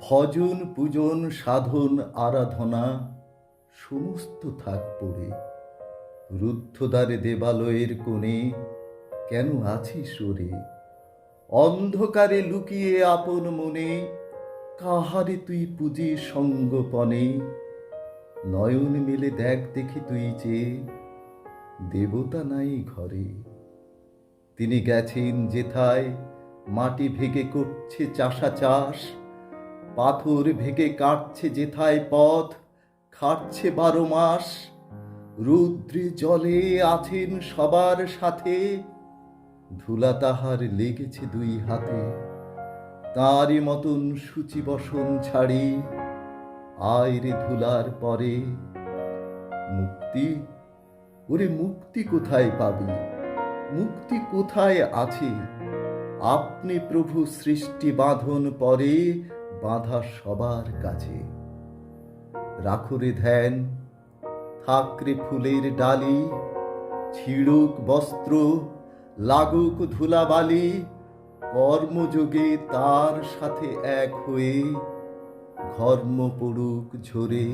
ভজন, পূজন, সাধন, আরাধনা, সমস্ত থাক পড়ে। রুদ্ধদ্বারে দেবালয়ের কোণে কেন আছিস ওরে অন্ধকারে লুকিয়ে আপন মনে কাহারে তুই পুজি সঙ্গপনে নয়ন মেলে দেখ দেখি তুই যে দেবতা নাই ঘরে। তিনি গেছেন যেথায়, মাটি ভেঙে করছে চাষা চাষ পাথর ভেগে কাটছে যেথায় পথ, খাটছে বারো মাস। রুদ্রে জলে আছেন সবার সাথে, ধুলা তাহার লেগেছে দুই হাতে। তারই মতন সূচি বসন ছাড়ি আয় রে ধুলার পরে। মুক্তি? ওরে মুক্তি কোথায় পাবি? মুক্তি কোথায় আছে? আপনি প্রভু সৃষ্টি বাঁধন পরে বাঁধা সবার কাছে। রাখুরে ধ্যান, থাকরে ফুলের ডালি, ছিড়ুক বস্ত্র, লাগুক ধুলাবালি, কর্মযোগে তার সাথে এক হয়ে ঘর্ম পড়ুক ঝরে।